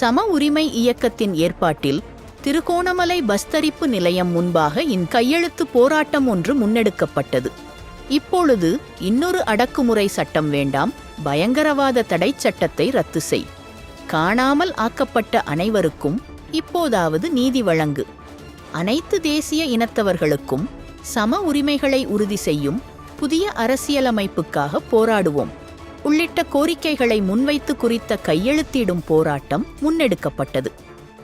சம உரிமை இயக்கத்தின் ஏற்பாட்டில் திருகோணமலை பஸ்தரிப்பு நிலையம் முன்பாக இன் கையெழுத்து போராட்டம் ஒன்று முன்னெடுக்கப்பட்டது. இப்பொழுது இன்னொரு அடக்குமுறை சட்டம் வேண்டாம் பயங்கரவாத தடைச் சட்டத்தை ரத்து செய். காணாமல் ஆக்கப்பட்ட அனைவருக்கும் இப்போதாவது நீதி வழங்கு. அனைத்து தேசிய இனத்தவர்களுக்கும் சம உரிமைகளை உறுதி செய்யும் புதிய அரசியலமைப்புக்காக போராடுவோம். உள்ளிட்ட கோரிக்கைகளை முன்வைத்து குறித்த கையெழுத்திடும் போராட்டம் முன்னெடுக்கப்பட்டது.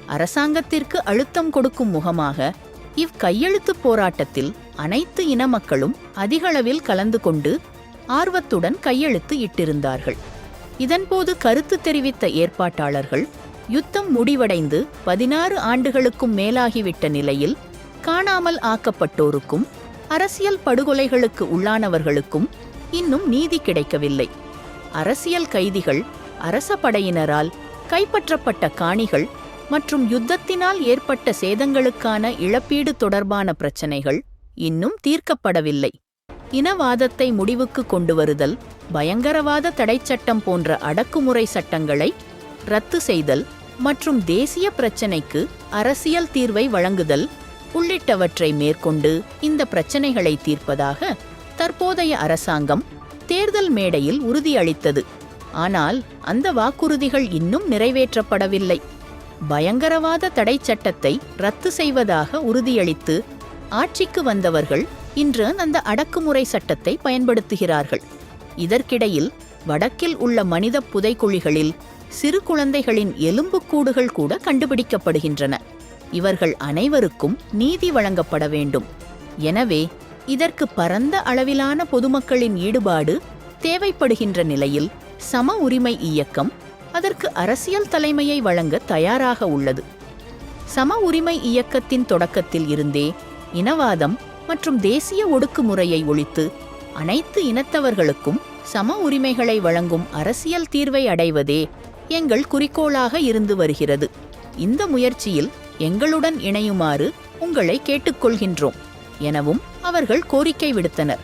அரசாங்கத்திற்கு அழுத்தம் கொடுக்கும் முகமாக இவ்கையெழுத்து போராட்டத்தில் அனைத்து இன மக்களும் அதிகளவில் கலந்து கொண்டு ஆர்வத்துடன் கையெழுத்து இட்டிருந்தார்கள். இதன்போது கருத்து தெரிவித்த ஏற்பாட்டாளர்கள் யுத்தம் முடிவடைந்து பதினாறு ஆண்டுகளுக்கும் மேலாகிவிட்ட நிலையில் காணாமல் ஆக்கப்பட்டோருக்கும் அரசியல் படுகொலைகளுக்கு உள்ளானவர்களுக்கும் இன்னும் நீதி கிடைக்கவில்லை. அரசியல் கைதிகள் அரச படையினரால் கைப்பற்றப்பட்ட காணிகள் மற்றும் யுத்தத்தினால் ஏற்பட்ட சேதங்களுக்கான இழப்பீடு தொடர்பான பிரச்சினைகள் இன்னும் தீர்க்கப்படவில்லை. இனவாதத்தை முடிவுக்கு கொண்டு வருதல் பயங்கரவாத தடைச்சட்டம் போன்ற அடக்குமுறை சட்டங்களை ரத்து செய்தல் மற்றும் தேசிய பிரச்சினைக்கு அரசியல் தீர்வை வழங்குதல் உள்ளிட்டவற்றை மேற்கொண்டு இந்த பிரச்சினைகளை தீர்ப்பதாக தற்போதைய அரசாங்கம் தேர்தல் மேடையில் உறுதியளித்தது. ஆனால் அந்த வாக்குறுதிகள் இன்னும் நிறைவேற்றப்படவில்லை. பயங்கரவாத தடைச் சட்டத்தை ரத்து செய்வதாக உறுதியளித்து ஆட்சிக்கு வந்தவர்கள் இன்று அந்த அடக்குமுறை சட்டத்தை பயன்படுத்துகிறார்கள். இதற்கிடையில் வடக்கில் உள்ள மனித புதைக்குழிகளில் சிறு குழந்தைகளின் எலும்புக்கூடுகள் கூட கண்டுபிடிக்கப்படுகின்றன. இவர்கள் அனைவருக்கும் நீதி வழங்கப்பட வேண்டும். எனவே இதற்கு பரந்த அளவிலான பொதுமக்களின் ஈடுபாடு தேவைப்படுகின்ற நிலையில் சம உரிமை இயக்கம் அதற்கு அரசியல் தலைமையை வழங்க தயாராக உள்ளது. சம உரிமை இயக்கத்தின் தொடக்கத்தில் இருந்தே இனவாதம் மற்றும் தேசிய ஒடுக்குமுறையை ஒழித்து அனைத்து இனத்தவர்களுக்கும் சம உரிமைகளை வழங்கும் அரசியல் தீர்வை அடைவதே எங்கள் குறிக்கோளாக இருந்து வருகிறது. இந்த முயற்சியில் எங்களுடன் இணையுமாறு உங்களை கேட்டுக்கொள்கின்றோம். எனவும் அவர்கள் கோரிக்கை விடுத்தனர்.